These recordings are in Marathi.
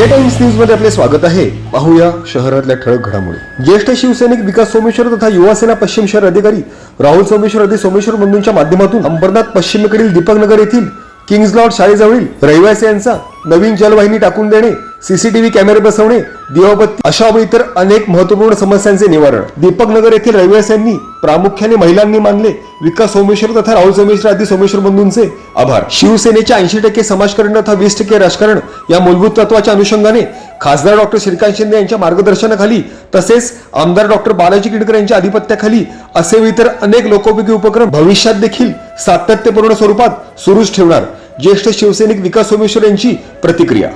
इंडिया टाइम्स न्यूजमध्ये आपले स्वागत आहे. पाहूया शहरातल्या ठळक घडामोडी. ज्येष्ठ शिवसैनिक विकास सोमेश्वर तथा युवासेना पश्चिम शहर अधिकारी राहुल सोमेश्वर अधि सोमेश्वर बंधूंच्या माध्यमातून अंबरनाथ पश्चिमेकडील दीपकनगर येथील किंग्ज लॉर्ड शाळेजवळील रहिवासी यांचा नवीन जलवाहिनी टाकून देणे सीसीटीव्ही कॅमेरे बसवणे दिवाबत्ती अशा व इतर अनेक महत्त्वपूर्ण समस्यांचे निवारण. दीपक नगर येथील रहिवाशांनी प्रामुख्याने महिलांनी मानले विकास सोमेश्वर तथा राहुल सोमेश्वर आदी सोमेश्वर बंधूंचे आभार. शिवसेनेच्या ऐंशी टक्के समाजकारण तथा वीस टक्के राजकारण या मूलभूत तत्वाच्या अनुषंगाने खासदार डॉक्टर श्रीकांत शिंदे यांच्या मार्गदर्शनाखाली तसेच आमदार डॉक्टर बालाजी किडकर यांच्या अधिपत्याखाली असे इतर अनेक लोकोपयोगी उपक्रम भविष्यात देखील सातत्यपूर्ण स्वरूपात सुरूच ठेवणार ज्येष्ठ शिवसैनिक विकास सोमेश्वर यांची प्रतिक्रिया.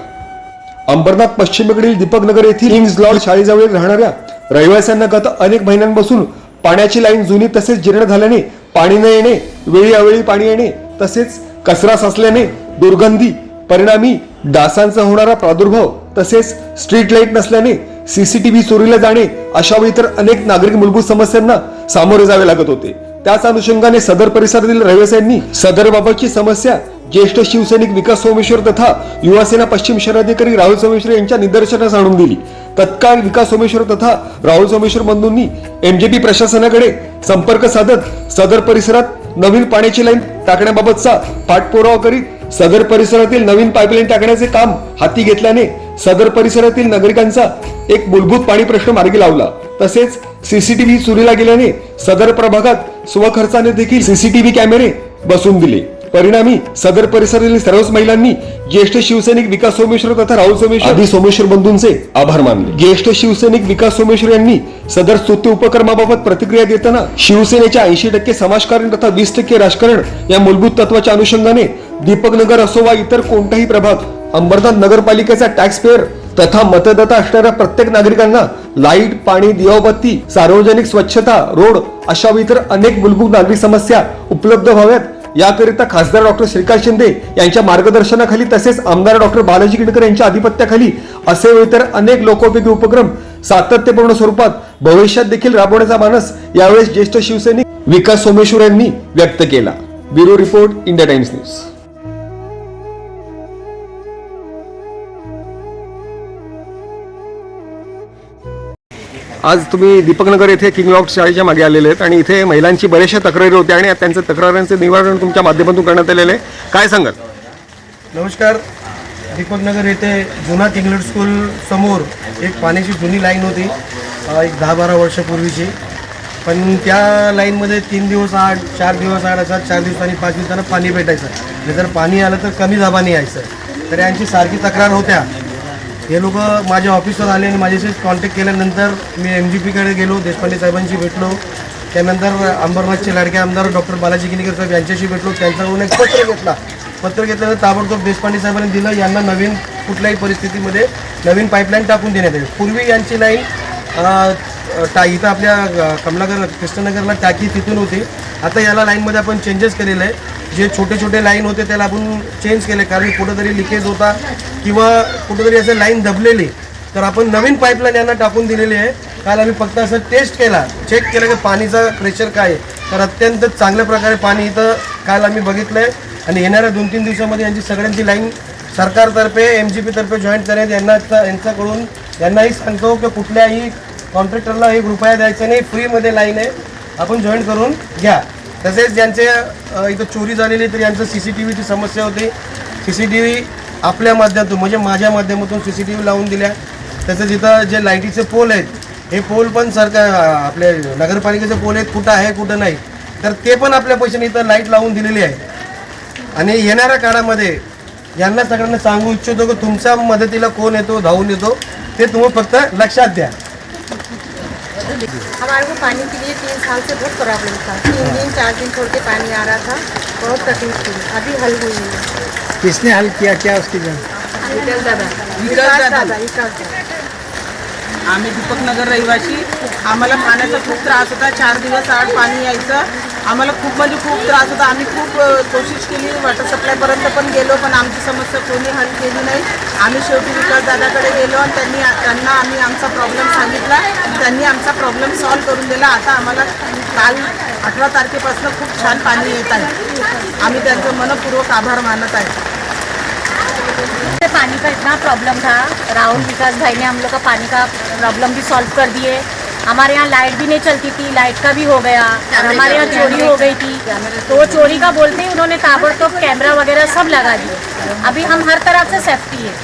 अंबरनाथ पश्चिमेकडील दीपकनगर येथील किंग्ज लॉर्ड शाळेजवळ राहणाऱ्या रहिवाशांना गत अनेक महिन्यांपासून पाण्याची लाईन जुनी तसेच जीर्ण झाल्याने पाणी न येणे वेळी अवेळी पाणी येणे तसेच कचरा साचल्याने दुर्गंधी परिणामी डासांचा होणारा प्रादुर्भाव तसेच स्ट्रीट लाइट नसल्याने सीसीटीव्ही चोरीला जाणे अशा व इतर अनेक नागरिक मूलभूत समस्यांना सामोरे जावे लागत होते. त्याच अनुषंगाने सदर परिसरातील रहिवाशांनी सदर बाबतची समस्या ज्येष्ठ शिवसैनिक विकास सोमेश्वर तथा युवासेना पश्चिम शहराधिकारी राहुल सोमेश्वर यांच्या निदर्शनास आणून दिली. तत्काळ विकास सोमेश्वर तथा राहुल सोमेश्वर बंधूंनी एमजेपी प्रशासनाकडे संपर्क साधत सदर परिसरात नवीन पाण्याची लाईन टाकण्याबाबतचा पाठपुरावा करीत सदर परिसरातील नवीन पाईपलाईन टाकण्याचे काम हाती घेतल्याने सदर परिसरातील नागरिकांचा एक मूलभूत पाणी प्रश्न मार्गी लावला. तसेच सीसीटीव्ही चोरीला गेल्याने सदर प्रभागात स्वखर्चाने देखील सीसीटीव्ही कॅमेरे बसून दिले. परिणामी सदर परिसरातील सर्वच महिलांनी ज्येष्ठ शिवसैनिक विकास सोमेश्वर तथा राहुल सोमेश्वर आदी सोमेश्वर बंधूंचे आभार मानले. ज्येष्ठ शिवसैनिक विकास सोमेश्वर यांनी सदर स्तुत्य उपक्रमाबाबत प्रतिक्रिया देताना शिवसेनेच्या ऐंशी टक्के समाजकारण तथा वीस टक्के राजकारण या मूलभूत तत्वाच्या अनुषंगाने दीपकनगर असो वा इतर कोणताही प्रभाग अंबरनाथ नगरपालिकेचा टॅक्स पेअर तथा मतदाता असणाऱ्या प्रत्येक नागरिकांना लाइट पाणी दिवाबत्ती सार्वजनिक स्वच्छता रोड अशा इतर अनेक मूलभूत नागरिक समस्या उपलब्ध व्हाव्यात. याकरिता खासदार डॉक्टर श्रीकांत शिंदे यांच्या मार्गदर्शनाखाली तसेच आमदार डॉक्टर बालाजी किंडकर यांच्या अधिपत्याखाली असे इतर अनेक लोकोपयोगी उपक्रम सातत्यपूर्ण स्वरूपात भविष्यात देखील राबवण्याचा मानस यावेळेस ज्येष्ठ शिवसैनिक विकास सोमेश्वर यांनी व्यक्त केला. Bureau report India Times news. आज तुम्ही दीपकनगर येथे किंग लॉक शाळेच्या मागे आलेले आहेत आणि इथे महिलांची बऱ्याचशा तक्रारी होत्या आणि त्यांच्या तक्रारांचे निवारण तुमच्या माध्यमातून करण्यात आलेले आहे. काय सांगाल? नमस्कार. दीपकनगर येथे जुना इंग्लिश स्कूल समोर एक पाण्याची जुनी लाईन होती. एक दहा बारा वर्षापूर्वीची. पण त्या लाईनमध्ये तीन दिवस आठ चार दिवस आठ असं चार दिवसांनी पाच दिवसांना पाणी भेटायचं. आणि जर पाणी आलं तर कमी दाबाने यायचं. तर यांची सारखी तक्रार होत्या. हे लोक माझ्या ऑफिसवर आले आणि माझ्याशी कॉन्टॅक्ट केल्यानंतर मी एम जी पीकडे गेलो देशपांडे साहेबांशी भेटलो. त्यानंतर अंबरनाथचे लाडके आमदार डॉक्टर बालाजी किनीकर साहेब यांच्याशी भेटलो. त्यांच्याकडून एक पत्र घेतला. पत्र घेतल्यानंतर ताबडतोब देशपांडे साहेबांनी दिलं. यांना नवीन कुठल्याही परिस्थितीमध्ये नवीन पाईपलाईन टाकून देण्यात येईल पूर्वी यांची लाईन टा इथं आपल्या कमलागर कृष्णनगरला टाकी तिथून होती. आता याला लाईनमध्ये आपण चेंजेस केलेलं आहे. जे छोटे छोटे लाईन होते त्याला आपण चेंज केले. कारण कुठंतरी लिकेज होता किंवा कुठंतरी असं लाईन दबलेली. तर आपण नवीन पाईपलाईन यांना टाकून दिलेली आहे. काल आम्ही फक्त असं टेस्ट केला. चेक केलं की पाणीचा प्रेशर काय आहे. तर अत्यंत चांगल्या प्रकारे पाणी इथं काल आम्ही बघितलं आहे आणि येणाऱ्या दोन तीन दिवसामध्ये यांची सगळ्यांची लाईन सरकारतर्फे एम जी पीतर्फे जॉईंट करण्यात यांना यांच्याकडून यांनाही सांगतो की कुठल्याही कॉन्ट्रॅक्टरला एक रुपया द्यायचा नाही. फ्रीमध्ये लाईन आहे. आपण जॉईन करून घ्या. तसेच ज्यांचे इथं चोरी झालेली तर यांचं सी सी टी व्हीची समस्या होती. सी सी टी व्ही आपल्या माध्यमातून म्हणजे माझ्या माध्यमातून सी सी टी व्ही लावून दिल्या. तसेच इथं जे लाईटीचे पोल आहेत हे पोल पण सरकार आपले नगरपालिकेचे पोल आहेत कुठं आहे कुठं नाही. तर ते पण आपल्या पैशाने इथं लाइट लावून दिलेली आहे. आणि येणाऱ्या काळामध्ये यांना सगळ्यांना सांगू इच्छितो की तुमच्या मदतीला कोण येतो धावून येतो ते तुम्ही फक्त लक्षात द्या. हमारे को पानी के लिए तीन साल से बहुत प्रॉब्लम था। तीन दिन चार दिन छोड़ के पानी आ रहा था। बहुत तकलीफ थी। अभी हल हुई है। किसने हल किया? क्या उसकी आम्ही दीपकनगर रहिवासी. आम्हाला पाण्याचा खूप त्रास होता. चार दिवस आड पाणी यायचं. आम्हाला खूप म्हणजे खूप त्रास होता. आम्ही खूप कोशिश केली वॉटर सप्लायपर्यंत पण गेलो पण आमची समस्या कोणी हल केली नाही. आम्ही शेवटी विकास दादाकडे गेलो आणि त्यांनी त्यांना आम्ही आमचा प्रॉब्लेम सांगितला. त्यांनी आमचा प्रॉब्लेम सॉल्व्ह करून दिला. आता आम्हाला काल अठरा तारखेपासून खूप छान पाणी येत आहे. आम्ही त्यांचं मनपूर्वक आभार मानत आहे. ते पाणी पानी का इतना प्रॉब्लम था? राहुल विकास भाई ने हम लोग का पानी का प्रॉब्लम भी सॉल्व कर दिए. हमारे यहाँ लाइट भी नहीं चलती थी लाइट का भी हो गया और हमारे यहाँ चोरी हो गई थी। तो वो चोरी का बोलते ही उन्होंने ताबड़तोब कैमरा वगैरह सब लगा दिए। अभी हम हर तरफ़ से सेफ्टी है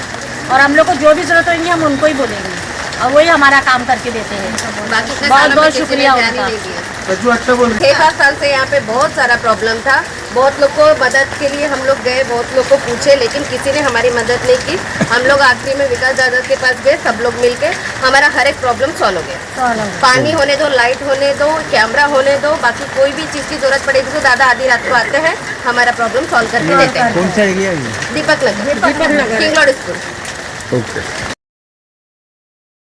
और हम लोग को जो भी ज़रूरत होगी हम उनको ही बोलेंगे। और वही हमारा काम करके देते हैं। बाकी बहुत बहुत शुक्रिया उनका। अच्छा छः सात साल से यहाँ पे बहुत सारा प्रॉब्लम था। बहुत लोग को मदद के लिए हम लोग गए बहुत लोग को पूछे लेकिन किसी ने हमारी मदद नहीं की। हम लोग आखिरी में विकास दादा के पास गए सब लोग मिलके हमारा हर एक प्रॉब्लम सॉल्व हो गया। पानी होने दो लाइट होने दो कैमरा होने दो बाकी कोई भी चीज़ की ज़रूरत पड़ेगी तो दादा आधी रात को आते हैं हमारा प्रॉब्लम सॉल्व करके देते हैं। कौन सा एरिया है ये? Deepak Nagar. Deepak Nagar. King school. Okay